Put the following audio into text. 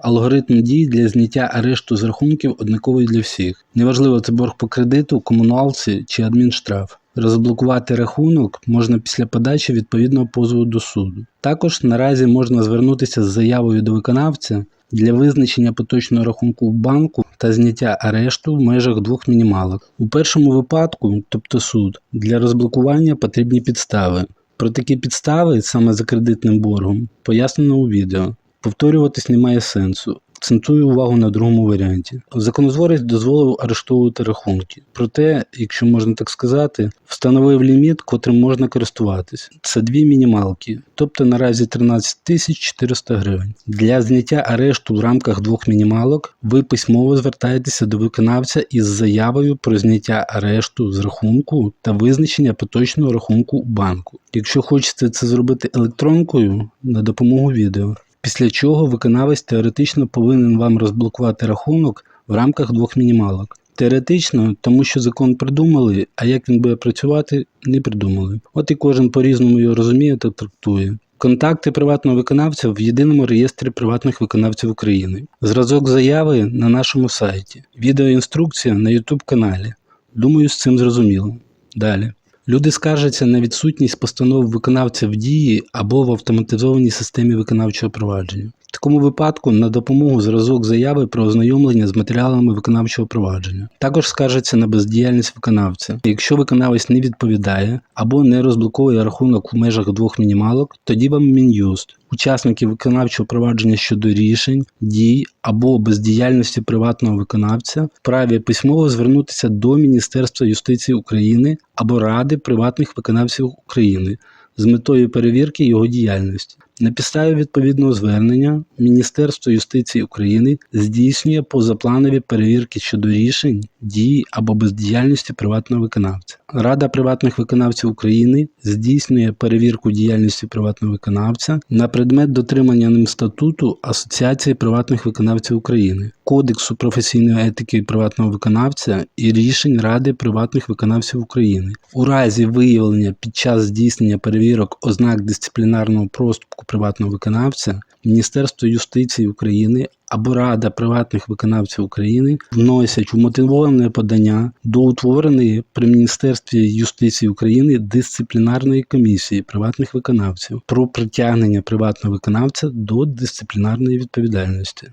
Алгоритм дій для зняття арешту з рахунків однаковий для всіх. Неважливо, це борг по кредиту, комуналці чи адмінштраф. Розблокувати рахунок можна після подачі відповідного позову до суду. Також наразі можна звернутися з заявою до виконавця для визначення поточного рахунку в банку та зняття арешту в межах двох мінімалок. У першому випадку, тобто суд, для розблокування потрібні підстави. Про такі підстави, саме за кредитним боргом, пояснено у відео. Повторюватись немає сенсу. Акцентую увагу на другому варіанті. Законозворець дозволив арештовувати рахунки. Проте, якщо можна так сказати, встановив ліміт, котрим можна користуватись. Це дві мінімалки, тобто наразі 13 тисяч 400 гривень. Для зняття арешту в рамках двох мінімалок ви письмово звертаєтеся до виконавця із заявою про зняття арешту з рахунку та визначення поточного рахунку банку. Якщо хочете це зробити електронкою, на допомогу відео. Після чого виконавець теоретично повинен вам розблокувати рахунок в рамках двох мінімалок. Теоретично, тому що закон придумали, а як він буде працювати, не придумали. От і кожен по-різному його розуміє та трактує. Контакти приватного виконавця в єдиному реєстрі приватних виконавців України. Зразок заяви на нашому сайті. Відеоінструкція на YouTube каналі. Думаю, з цим зрозуміло. Далі. Люди скаржаться на відсутність постанов виконавця в дії або в автоматизованій системі виконавчого провадження. В такому випадку на допомогу зразок заяви про ознайомлення з матеріалами виконавчого провадження. Також скаржаться на бездіяльність виконавця. Якщо виконавець не відповідає або не розблоковує рахунок в межах двох мінімалок, тоді вам Мін'юст. Учасники виконавчого провадження щодо рішень, дій або бездіяльності приватного виконавця вправі письмово звернутися до Міністерства юстиції України або Ради приватних виконавців України з метою перевірки його діяльності. На підставі відповідного звернення Міністерство юстиції України здійснює позапланові перевірки щодо рішень, дій або бездіяльності приватного виконавця. Рада приватних виконавців України здійснює перевірку діяльності приватного виконавця на предмет дотримання ним статуту Асоціації приватних виконавців України, Кодексу професійної етики приватного виконавця і рішень Ради приватних виконавців України. У разі виявлення під час здійснення перевірок ознак дисциплінарного проступку приватного виконавця Міністерство юстиції України або Рада приватних виконавців України вносять вмотивоване подання до утвореної при Міністерстві юстиції України дисциплінарної комісії приватних виконавців про притягнення приватного виконавця до дисциплінарної відповідальності.